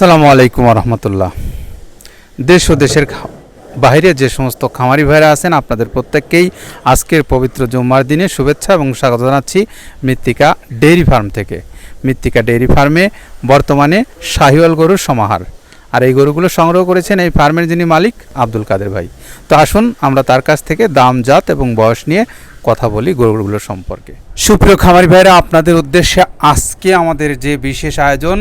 সালামু আলাইকুম রহমতুল্লাহ দেশ ও দেশের বাইরে যে সমস্ত খামারি ভাইরা আছেন, আপনাদের প্রত্যেককেই আজকের পবিত্র জুম্মার দিনে শুভেচ্ছা এবং স্বাগত জানাচ্ছি মৃত্তিকা ডেইরি ফার্ম থেকে। মৃত্তিকা ডেইরি ফার্মে বর্তমানে শাহিওয়াল গরুর সমাহার। আর এই গরুগুলো সংগ্রহ করেছেন এই ফার্মের যিনি মালিক, আব্দুল কাদের ভাই। তো আসুন, আমরা তার কাছ থেকে দাম, জাত এবং বয়স নিয়ে কথা বলি গরুগুলো সম্পর্কে। সুপ্রিয় খামারি ভাইরা, আপনাদের উদ্দেশ্যে আজকে আমাদের যে বিশেষ আয়োজন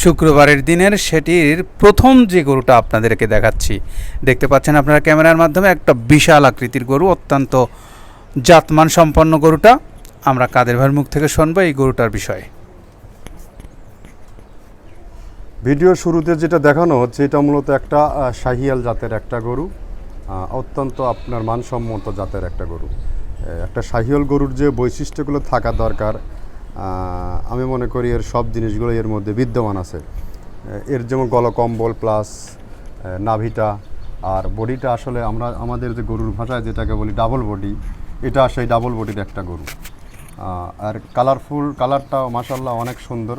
শুক্রবারের দিনের সেটির প্রথম যে গরুটা আপনাদেরকে দেখাচ্ছি, দেখতে পাচ্ছেন আপনারা ক্যামেরার মাধ্যমে একটা বিশাল আকৃতির গরু, অত্যন্ত জাতমান সম্পন্ন গরুটা। আমরা কাদের ভাইয়ের মুখ থেকে শুনব এই গরুটার বিষয়ে। ভিডিও শুরুতে যেটা দেখানো হচ্ছে, এটা মূলত একটা শাহিয়াল জাতের একটা গরু অত্যন্ত আপনার মানসম্মত জাতের একটা গরু। একটা শাহিয়াল গরুর যে বৈশিষ্ট্যগুলো থাকা দরকার আমি মনে করি এর সব জিনিসগুলো এর মধ্যে বিদ্যমান আছে। এর যেমন গলকম্বল প্লাস নাভিটা আর বডিটা আসলে আমরা, আমাদের যে গরুর ভাষায় যেটাকে বলি ডাবল বডি এটা সেই ডাবল বডির একটা গরু। আর কালারফুল কালারটাও মাসাল্লাহ অনেক সুন্দর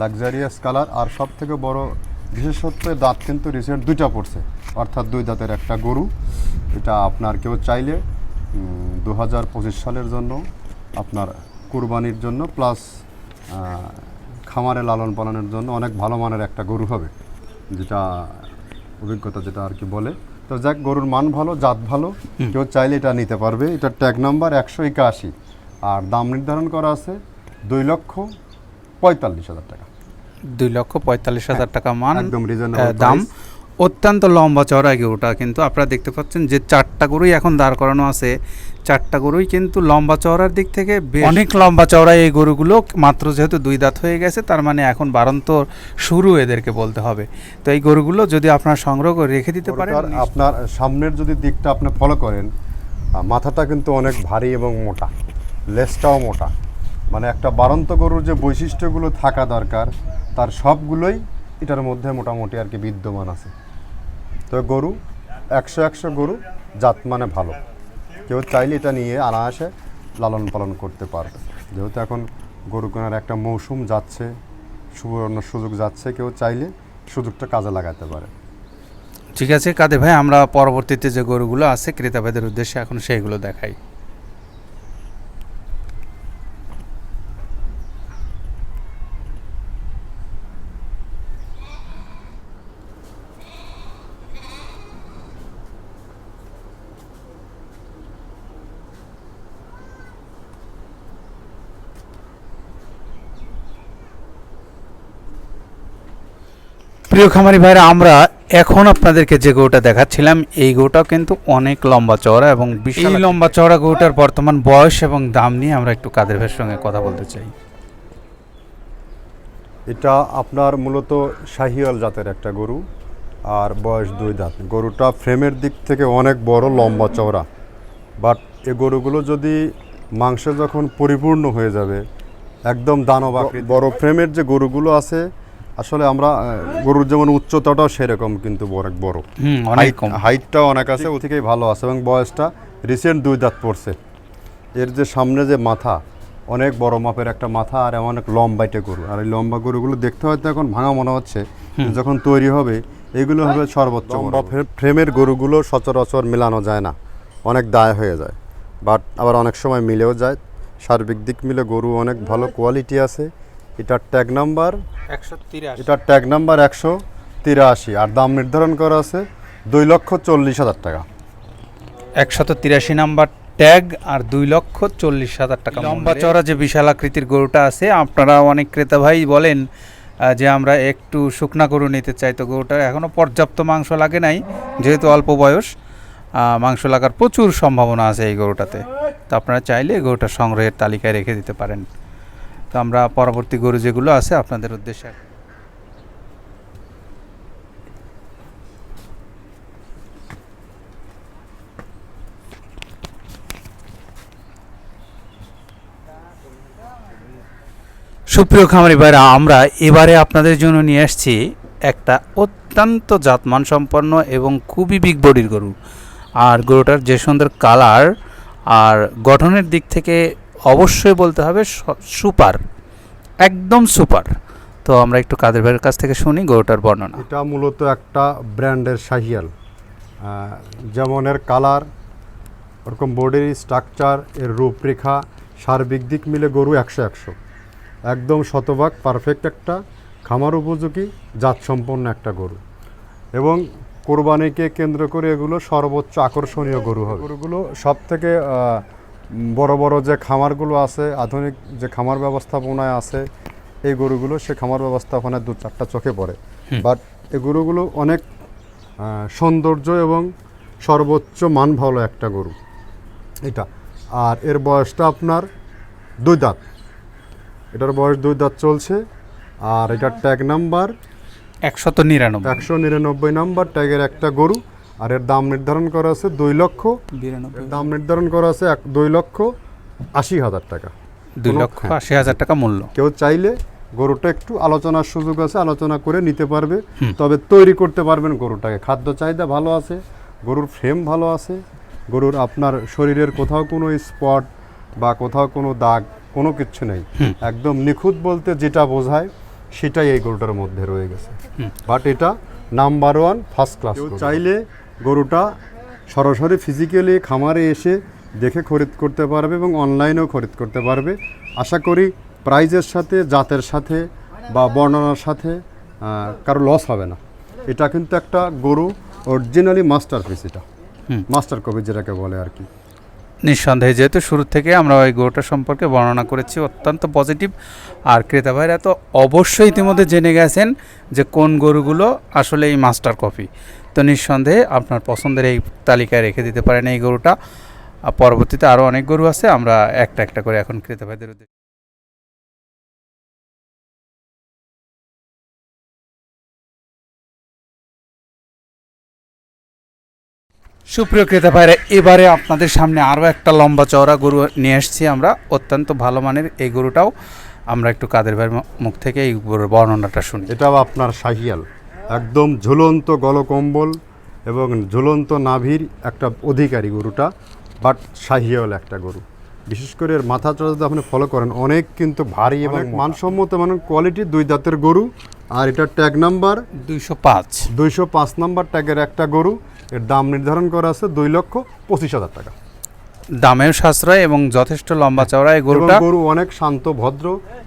লাক্সারিয়াস কালার আর সব থেকে বড় বিশেষত্ব, দাঁত কিন্তু রিসেন্ট দুইটা পড়ছে। অর্থাৎ দুই দাঁতের একটা গরু, এটা আপনার কেউ চাইলে দু হাজার পঁচিশ সালের জন্য আপনার কুরবানির জন্য প্লাস খামারে লালন পালনের জন্য অনেক ভালো মানের একটা গরু হবে যেটা অভিজ্ঞতা যেটা আর কি বলে। তো যাক গরুর মান ভালো জাত ভালো কেউ চাইলে এটা নিতে পারবে। এটার ট্যাগ নাম্বার একশো একাশি। আর দাম নির্ধারণ করা আছে দুই লক্ষ পঁয়তাল্লিশ হাজার টাকা। দুই লক্ষ পঁয়তাল্লিশ হাজার টাকা মান একদম রিজনেবল দাম। অত্যন্ত লম্বা চওড়া এই গরুটা কিন্তু আপনারা দেখতে পাচ্ছেন যে চারটা গরুই এখন দাঁড় করানো আছে। চারটা গরুই কিন্তু লম্বা চওড়ার দিক থেকে অনেক লম্বা চওড়া এই গরুগুলো মাত্র যেহেতু দুই দাঁত হয়ে গেছে তার মানে এখন বারন্ত শুরু এদেরকে বলতে হবে। তো এই গরুগুলো যদি আপনার সংগ্রহ করে রেখে দিতে পারেন আপনার সামনের যদি দিকটা আপনি ফলো করেন মাথাটা কিন্তু অনেক ভারী এবং মোটা লেজটাও মোটা। মানে একটা বারন্ত গরুর যে বৈশিষ্ট্যগুলো থাকা দরকার তার সবগুলোই এটার মধ্যে মোটামুটি আর কি বিদ্যমান আছে। তো গরু, একশো একশো গরু, জাত মানে ভালো। কেউ চাইলে এটা নিয়ে আনায়াসে লালন পালন করতে পারবে। যেহেতু এখন গরু কেনার একটা মৌসুম যাচ্ছে, সুবর্ণ সুযোগ যাচ্ছে, কেউ চাইলে সুযোগটা কাজে লাগাতে পারে। ঠিক আছে, কাদের ভাই, আমরা পরবর্তীতে যে গরুগুলো আছে, ক্রেতাভাইদের উদ্দেশ্যে এখন সেইগুলো দেখাই। প্রিয় খামারি ভাইরা আমরা এখন আপনাদেরকে যে গরুটা দেখাচ্ছিলাম এই গরুটাও কিন্তু অনেক লম্বা চওড়া এবং বিশাল এই লম্বা চওড়া গরুটার বর্তমান বয়স এবং দাম নিয়ে আমরা একটু কাদের ভাইয়ের সঙ্গে কথা বলতে চাই। এটা আপনার মূলত শাহিয়াল জাতের একটা গরু আর বয়স দুই দাঁত। গরুটা ফ্রেমের দিক থেকে অনেক বড় লম্বা চওড়া। বাট এ গরুগুলো যদি মাংস যখন পরিপূর্ণ হয়ে যাবে একদম দানব বড় ফ্রেমের যে গরুগুলো আছে আসলে আমরা গরুর যেমন উচ্চতাটাও সেরকম কিন্তু অনেক বড়। অনেক কম। হাইটটাও অনেক আছে ও থেকেই ভালো আছে এবং বয়সটা রিসেন্ট দুই দাঁত পড়ছে। এর যে সামনে যে মাথা অনেক বড় মাপের একটা মাথা আর অনেক লম্বাইটে গরু। আর এই লম্বা গরুগুলো দেখতে হয়তো এখন ভাঙা মনে হচ্ছে যখন তৈরি হবে এগুলো হবে সর্বোচ্চ ফ্রেমের গরুগুলো সচরাচর মেলানো যায় না। অনেক দায় হয়ে যায়। বাট আবার অনেক সময় মিলেও যায়। সার্বিক দিক মিলে গরু অনেক ভালো কোয়ালিটি আছে। এটার ট্যাগ নাম্বার একশো তিরাশি। এটার ট্যাগ নাম্বার একশো তিরাশি। আর দাম নির্ধারণ করা আছে দুই লক্ষ চল্লিশ হাজার টাকা। একশত তিরাশি নাম্বার ট্যাগ আর দুই লক্ষ চল্লিশ হাজার টাকা লম্বা চওড়া যে বিশাল আকৃতির গরুটা আছে আপনারা অনেক ক্রেতা ভাই বলেন যে আমরা একটু শুকনা গরু নিতে চাই। তো গরুটার এখনও পর্যাপ্ত মাংস লাগে নাই যেহেতু অল্প বয়স মাংস লাগার প্রচুর সম্ভাবনা আছে এই গরুটাতে। তো আপনারা চাইলে এই গরুটা সংগ্রহের তালিকায় রেখে দিতে পারেন। তো আমরা পরবর্তী গরু যেগুলো আছে আপনাদের উদ্দেশ্যে। সুপ্রিয় খামারি ভাইরা, আমরা এবারে আপনাদের জন্য নিয়ে আসছি একটা অত্যন্ত জাতমান সম্পন্ন এবং খুবই বিগ বডির গরু। আর গরুটার যে সুন্দর কালার আর গঠনের দিক থেকে অবশ্যই বলতে হবে সুপার একদম সুপার। তো আমরা একটু কাদের ভাইয়ের কাছ থেকে শুনি গরুটার বর্ণনা। এটা মূলত একটা ব্র্যান্ডের শাহিয়াল। যেমন এর কালার ওরকম বডির স্ট্রাকচার এর রূপরেখা সার্বিক দিক মিলে গরু একশো একশো। একদম শতভাগ পারফেক্ট একটা খামার উপযোগী জাতসম্পন্ন একটা গরু। এবং কোরবানিকে কেন্দ্র করে এগুলো সর্বোচ্চ আকর্ষণীয় গরু হবে। গরুগুলো সব থেকে বড় বড় যে খামারগুলো আছে আধুনিক যে খামার ব্যবস্থাপনায় আছে এই গরুগুলো সে খামার ব্যবস্থাপনায় দু চারটা চোখে পড়ে। বাট এই গরুগুলো অনেক সৌন্দর্য এবং সর্বোচ্চ মান ভালো একটা গরু। এটা। আর এর বয়সটা আপনার দুই দাঁত। এটার বয়স দুই দাঁত চলছে। আর এটার ট্যাগ নাম্বার একশত নিরানব্বই। একশো নিরানব্বই নাম্বার ট্যাগের একটা গরু। আর এর দাম নির্ধারণ করা আছে দুই লক্ষ। এর দাম নির্ধারণ করা আছে এক দুই লক্ষ আশি হাজার টাকা। দুই লক্ষ। আশি হাজার টাকা মূল্য। কেউ চাইলে গরুটা একটু আলোচনার সুযোগ আছে আলোচনা করে নিতে পারবে। তবে তৈরি করতে পারবেন গরুটাকে। খাদ্য চাহিদা ভালো আছে গরুর ফ্রেম ভালো আছে গরুর আপনার শরীরের কোথাও কোনো স্পট বা কোথাও কোনো দাগ কোনো কিচ্ছু নেই। একদম নিখুঁত বলতে যেটা বোঝায় সেটাই এই গরুটার মধ্যে রয়ে গেছে। বাট এটা নাম্বার ওয়ান ফার্স্ট ক্লাস চাইলে গরুটা সরাসরি ফিজিক্যালি খামারে এসে দেখে খরিদ করতে পারবে এবং অনলাইনেও খরিদ করতে পারবে। আশা করি প্রাইজের সাথে জাতের সাথে বা বর্ণনার সাথে কারও লস হবে না। এটা কিন্তু একটা গরু অরিজিনালি মাস্টার পিস এটা মাস্টার কবি যেটাকে বলে আর কি। নিঃসন্দেহে, যেহেতু শুরু থেকে আমরা ওই গরুটা সম্পর্কে বর্ণনা করেছি, অত্যন্ত পজিটিভ আর ক্রেতা ভাইরা তো অবশ্যই ইতিমধ্যে জেনে গেছেন যে কোন গরুগুলো আসলে এই মাস্টার কপি তো নিঃসন্দেহে আপনার পছন্দের এই তালিকায় রেখে দিতে পারেন এই গরুটা। পরবর্তীতে আরও অনেক গরু আছে, আমরা একটা একটা করে এখন ক্রেতা ভাইদের সুপ্রিয় ক্রেতা ভাইরা এবারে আপনাদের সামনে আরও একটা লম্বা চওড়া গরু নিয়ে এসেছি আমরা। অত্যন্ত ভালো মানের এই গরুটাও আমরা একটু কাদের ভাইয়ের মুখ থেকে এই গরুর বর্ণনাটা শুনি। এটাও আপনার শাহিয়াল। একদম ঝুলন্ত গলকম্বল এবং ঝুলন্ত নাভির একটা অধিকারী গরুটা বাট শাহিয়াল একটা গরু। বিশেষ করে এর মাথা চড়া যদি আপনি ফলো করেন অনেক কিন্তু ভারী এবং মানসম্মত মানে কোয়ালিটি দুই দাঁতের গরু। আর এটা ট্যাগ নাম্বার দুইশো পাঁচ। দুইশো পাঁচ নাম্বার ট্যাগের একটা গরু। এর দাম নির্ধারণ করা আছে দুই লক্ষ পঁচিশ হাজার টাকা। দামেও সাশ্রয় এবং যথেষ্ট লম্বা চওড়া এই গরুটা? গরু অনেক শান্ত ভদ্র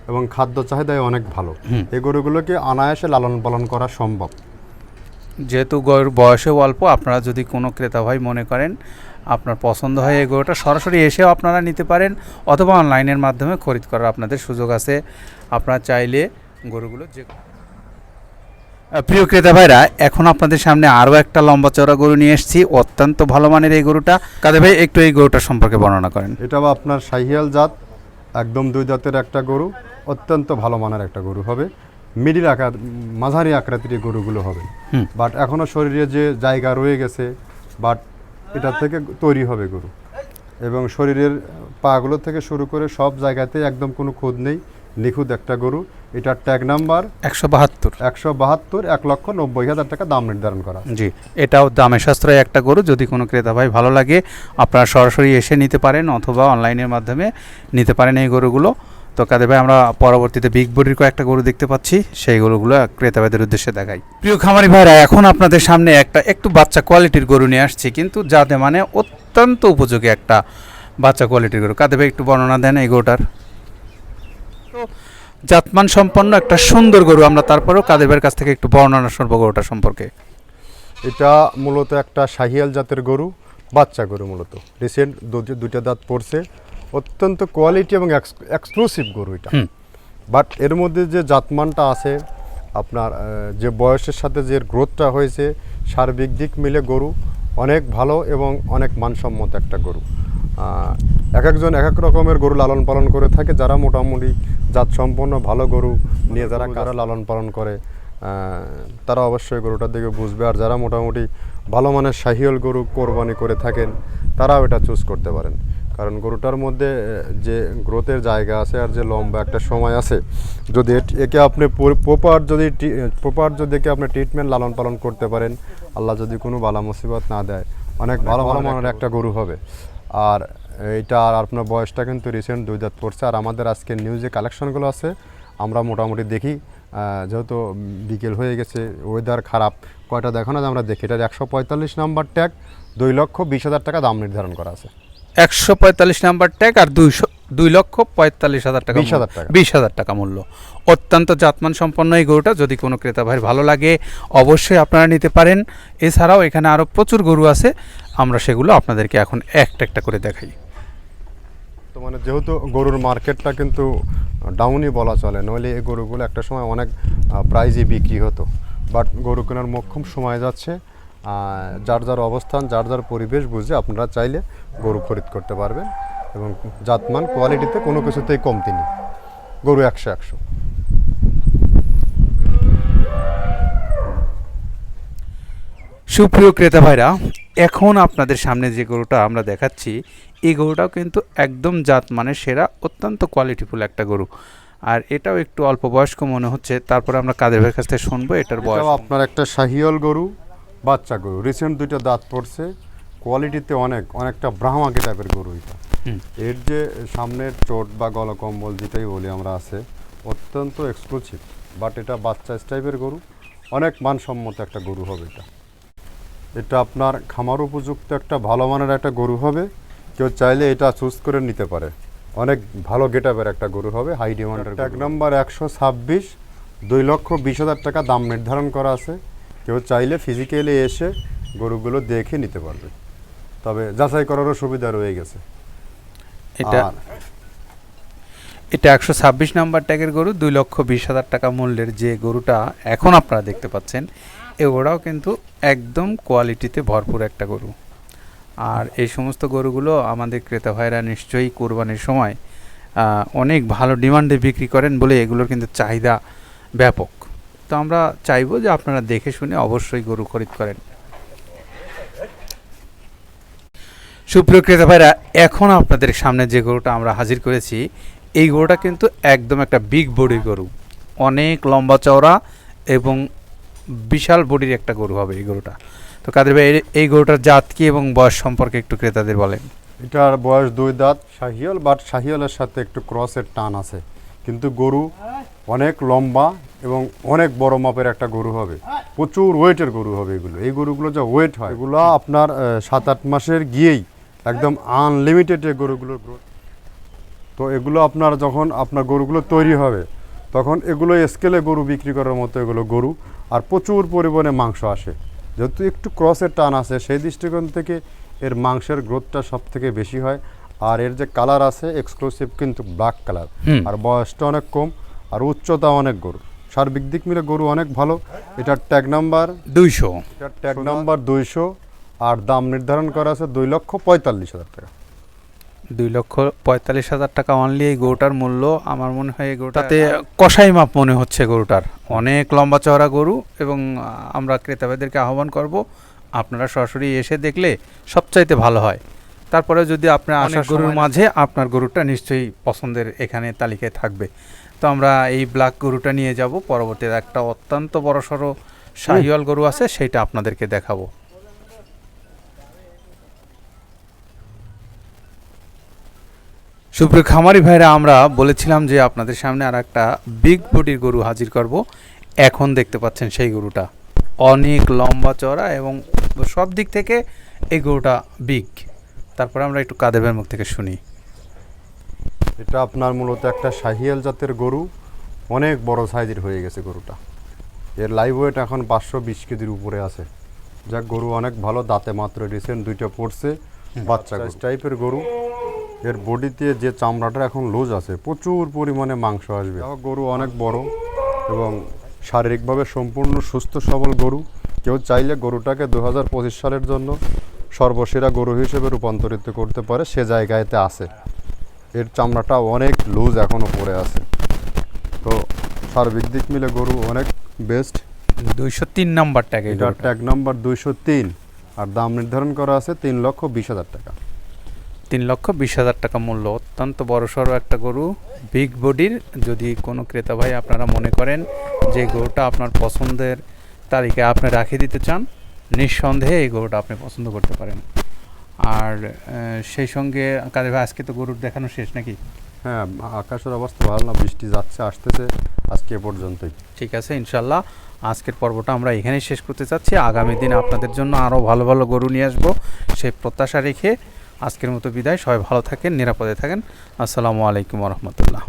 এবং খাদ্য চাহিদায় অনেক ভালো। এই গরুগুলোকে অনায়াসে লালন পালন করা সম্ভব। যেহেতু গরুর বয়সেও অল্প আপনারা যদি কোনো ক্রেতা ভাই মনে করেন আপনার পছন্দ হয় এই গরুটা সরাসরি এসেও আপনারা নিতে পারেন অথবা অনলাইনের মাধ্যমে খরিদ করার আপনাদের সুযোগ আছে। আপনারা চাইলে গরুগুলো যে প্রিয় ক্রেতা ভাইরা এখন আপনাদের সামনে আরও একটা লম্বা চওড়া গরু নিয়ে এসেছি। অত্যন্ত ভালো মানের এই গরুটা। কাদের ভাই একটু এই গরুটার সম্পর্কে বর্ণনা করেন। এটাও আপনার শাহিয়াল জাত একদম দুই দাঁতের একটা গরু অত্যন্ত ভালো মানের একটা গরু হবে। মিডিল আকার মাঝারি আকৃতির এই গরুগুলো হবে। বাট এখনও শরীরে যে জায়গা রয়ে গেছে বাট এটা থেকে তৈরি হবে গরু। এবং শরীরের পাগুলো থেকে শুরু করে সব জায়গাতে একদম কোনো খুদ নেই। নিখুঁত একটা গরু এটার ট্যাগ নাম্বার একশো বাহাত্তর। একশো বাহাত্তর এক লক্ষ নব্বই হাজার টাকা দাম নির্ধারণ করা। জি এটাও দামে সাশ্রয় একটা গরু যদি কোনো ক্রেতা ভাই ভালো লাগে আপনারা সরাসরি এসে নিতে পারেন অথবা অনলাইনের মাধ্যমে নিতে পারেন এই গরুগুলো। তো কাদের ভাই আমরা পরবর্তীতে বিগ বডির কয়েকটা গরু দেখতে পাচ্ছি সেই গরুগুলো ক্রেতা ভাইদের উদ্দেশ্যে দেখাই। প্রিয় খামারি ভাইরা এখন আপনাদের সামনে একটা একটু বাচ্চা কোয়ালিটির গরু নিয়ে আসছি কিন্তু যাতে মানে অত্যন্ত উপযোগী একটা বাচ্চা কোয়ালিটির গরু। কাদের ভাই একটু বর্ণনা দেন এই গরুটার। জাতমান সম্পন্ন একটা সুন্দর গরু আমরা তারপরেও কাদের ভাইয়ের কাছ থেকে একটু বর্ণনা শুনব গরুটা সম্পর্কে। এটা মূলত একটা শাহিয়াল জাতের গরু বাচ্চা গরু মূলত। রিসেন্ট দুইটা দাঁত পড়ছে। অত্যন্ত কোয়ালিটি এবং এক্সক্লুসিভ গরু এটা। বাট এর মধ্যে যে জাতমানটা আছে আপনার যে বয়সের সাথে যে গ্রোথটা হয়েছে সার্বিক দিক মিলে গরু অনেক ভালো এবং অনেক মানসম্মত একটা গরু। এক একজন এক এক রকমের গরু লালন পালন করে থাকে যারা মোটামুটি জাত সম্পন্ন ভালো গরু নিয়ে যারা কারা লালন পালন করে তারা অবশ্যই গরুটার দিকে বুঝবে। আর যারা মোটামুটি ভালো মানের শাহিওল গরু কোরবানি করে থাকেন তারাও এটা চুজ করতে পারেন। কারণ গরুটার মধ্যে যে গ্রোথের জায়গা আছে আর যে লম্বা একটা সময় আছে যদি একে আপনি প্রপার যদি প্রপার যদি একে আপনি ট্রিটমেন্ট লালন পালন করতে পারেন আল্লাহ যদি কোনো বালা মুসিবত না দেয় অনেক ভালো ভালো মানের একটা গরু হবে। আর এইটা আর আপনার বয়সটা কিন্তু রিসেন্ট দুই দাঁত পড়ছে আর আমাদের আজকে নিউজে কালেকশনগুলো আছে আমরা মোটামুটি দেখি। যেহেতু বিকেল হয়ে গেছে ওয়েদার খারাপ কয়টা দেখানো যায় আমরা দেখি? এটার একশো পঁয়তাল্লিশ নাম্বার ট্যাগ দুই লক্ষ বিশ হাজার টাকা দাম নির্ধারণ করা আছে। একশো পঁয়তাল্লিশ নাম্বার ট্যাগ আর দুইশো দুই লক্ষ পঁয়তাল্লিশ হাজার টাকা বিশ হাজার টাকা। বিশ হাজার টাকা মূল্য। অত্যন্ত জাতমান সম্পন্ন এই গরুটা যদি কোনো ক্রেতা ভাই ভালো লাগে অবশ্যই আপনারা নিতে পারেন। এছাড়াও এখানে আরও প্রচুর গরু আছে আমরা সেগুলো আপনাদেরকে এখন একটা একটা করে দেখাই। তো মানে যেহেতু গরুর মার্কেটটা কিন্তু ডাউনই বলা চলে, নইলে এই গরুগুলো একটা সময় অনেক প্রাইজে বিক্রি হতো। বাট গরু কেনার মোক্ষম সময় যাচ্ছে যার যার অবস্থান, যার যার পরিবেশ বুঝে আপনারা চাইলে গরু খরিদ করতে পারবেন এবং জাতমান কোয়ালিটিতে কোনো কিছুতেই কমতি নেই। গরু একশো একশো। সুপ্রিয় ক্রেতা ভাইরা, এখন আপনাদের সামনে যে গরুটা আমরা দেখাচ্ছি এই গরুটাও কিন্তু একদম জাত মানে সেরা অত্যন্ত কোয়ালিটিফুল একটা গরু। আর এটাও একটু অল্প বয়স্ক মনে হচ্ছে তারপরে আমরা কাদের ভাইয়ের কাছ থেকে শুনব এটার বয়স আপনার একটা শাহিওল গরু বাচ্চা গরু। রিসেন্ট দুইটা দাঁত পড়ছে কোয়ালিটিতে অনেক অনেকটা ব্রাহ্মাকে টাইপের গরু এটা। এর যে সামনের চোট বা গলকম্বল যেটাই বলি আমরা আছে অত্যন্ত এক্সক্লুসিভ বাট এটা বাচ্চা টাইপের গরু অনেক মানসম্মত একটা গরু হবে এটা। এটা আপনার খামার উপযুক্ত একটা ভালো মানের একটা গরু হবে। কেউ চাইলে এটা চুজ করে নিতে পারে। অনেক ভালো গেটাপের একটা গরু হবে হাই ডিমান্ডের এক নম্বর একশো ছাব্বিশ দুই লক্ষ বিশ হাজার টাকা দাম নির্ধারণ করা আছে। কেউ চাইলে ফিজিক্যালি এসে গরুগুলো দেখে নিতে পারবে। তবে যাচাই করারও সুবিধা রয়ে গেছে। এটা এটা একশো ছাব্বিশ নাম্বার ট্যাগের গরু দুই লক্ষ বিশ হাজার টাকা মূল্যের যে গরুটা এখন আপনারা দেখতে পাচ্ছেন এ গরুটাও কিন্তু একদম কোয়ালিটিতে ভরপুর একটা গরু। আর এই সমস্ত গরুগুলো আমাদের ক্রেতা ভাইরা নিশ্চয়ই কোরবানির সময় অনেক ভালো ডিমান্ডে বিক্রি করেন বলে এগুলোর কিন্তু চাহিদা ব্যাপক। তো আমরা চাইব যে আপনারা দেখে শুনে অবশ্যই গরু খরিদ করেন। সুপ্রিয় ক্রেতা ভাইরা এখন আপনাদের সামনে যে গরুটা আমরা হাজির করেছি, এই গরুটা কিন্তু একদম একটা বিগ বডির গরু। অনেক লম্বা চওড়া এবং বিশাল বডির একটা গরু হবে এই গরুটা। তো কাদের ভাই, এই- গরুটার জাত কি এবং বয়স সম্পর্কে একটু ক্রেতাদের বলেন। এটার বয়স দুই দাঁত শাহিয়াল বাট শাহিয়ালের সাথে একটু ক্রসের টান আছে। কিন্তু গরু অনেক লম্বা এবং অনেক বড় মাপের একটা গরু হবে। প্রচুর ওয়েটের গরু হবে এগুলো। এই গরুগুলো যা ওয়েট হয়, এগুলো আপনার সাত আট মাসের গিয়েই একদম আনলিমিটেড এই গরুগুলোর গ্রোথ তো এগুলো আপনার যখন আপনার গরুগুলো তৈরি হবে, তখন এগুলো স্কেলে গরু বিক্রি করার মতো এগুলো গরু, আর প্রচুর পরিমাণে মাংস আসে। যেহেতু একটু ক্রসের টান আছে সেই দৃষ্টিকোণ থেকে এর মাংসের গ্রোথটা সব থেকে বেশি হয়। আর এর যে কালার আছে এক্সক্লুসিভ কিন্তু ব্ল্যাক কালার। আর বয়সটা অনেক কম আর উচ্চতা অনেক গরু। সার্বিক দিক মিলে গরু অনেক ভালো। এটার ট্যাগ নাম্বার দুইশো। এটার ট্যাগ নাম্বার দুইশো আর দাম নির্ধারণ করা আছে দুই লক্ষ পঁয়তাল্লিশ হাজার টাকা। দুই লক্ষ পঁয়তাল্লিশ হাজার টাকা অনলি এই গরুটার মূল্য। আমার মনে হয় এই গরুটাতে কষাই মাপ মনে হচ্ছে গরুটার। অনেক লম্বা চওড়া গরু এবং আমরা ক্রেতাদের আহ্বান করব আপনারা সরাসরি এসে দেখলে সবচাইতে ভালো হয়। তারপরে যদি আপনার আসার গরুর মাঝে আপনার গরুটা নিশ্চয়ই পছন্দের এখানে তালিকায় থাকবে। তো আমরা এই ব্ল্যাক গরুটা নিয়ে যাব। পরবর্তীতে একটা অত্যন্ত বড়সড় শাহিওয়াল গরু আছে সেইটা আপনাদেরকে দেখাবো। সুপ্রিয় খামারি ভাইরা আমরা বলেছিলাম যে আপনাদের সামনে আর একটা বিগ বডির গরু হাজির করব। এখন দেখতে পাচ্ছেন সেই গরুটা। অনেক লম্বা চড়া এবং সব দিক থেকে এই গরুটা বিগ তারপরে আমরা একটু কাদেবের মুখ থেকে শুনি। এটা আপনার মূলত একটা শাহিয়াল জাতের গরু। অনেক বড় সাইজের হয়ে গেছে গরুটা। এর লাইভ ওয়েট এখন পাঁচশো বিশ কেজির উপরে আছে। যাক গরু অনেক ভালো দাঁতে মাত্র রিসেন্ট দুইটা পড়ছে। বাচ্চা টাইপের গরু। এর বডিতে যে চামড়াটা এখন লুজ আছে প্রচুর পরিমাণে মাংস আসবে। গরু অনেক বড় এবং শারীরিকভাবে সম্পূর্ণ সুস্থ সবল গরু। কেউ চাইলে গরুটাকে দু হাজার পঁচিশ সালের জন্য সর্বসেরা গরু হিসেবে রূপান্তরিত করতে পারে সে জায়গায়তে আছে। এর চামড়াটা অনেক লুজ এখনও পড়ে আছে। তো সার্বিক দিক মিলে গরু অনেক বেস্ট দুইশো তিন নাম্বার ট্যাগে এটার ট্যাগ নাম্বার দুইশো তিন। আর দাম নির্ধারণ করা আছে তিন লক্ষ বিশ হাজার টাকা। তিন লক্ষ বিশ হাজার টাকা মূল্য। অত্যন্ত বড়সড় একটা গরু বিগ বডির যদি কোনো ক্রেতা ভাই আপনারা মনে করেন যে গরুটা আপনার পছন্দের তালিকায় আপনি রাখিয়ে দিতে চান নিঃসন্দেহে এই গরুটা আপনি পছন্দ করতে পারেন। আর সেই সঙ্গে কাদের ভাই আজকে তো গরুর দেখানো শেষ নাকি? হ্যাঁ আকাশের অবস্থা ভালো না বৃষ্টি যাচ্ছে আসতেছে। আজকে পর্যন্তই। ঠিক আছে ইনশাল্লাহ আজকের পর্বটা আমরা এখানেই শেষ করতে চাচ্ছি। আগামী দিন আপনাদের জন্য আরও ভালো ভালো গরু নিয়ে আসব। সেই প্রত্যাশা রেখে আজকের মতো বিদায়। সবাই ভালো থাকেন নিরাপদে থাকেন। আসসালামু আলাইকুম রহমতুল্লাহ।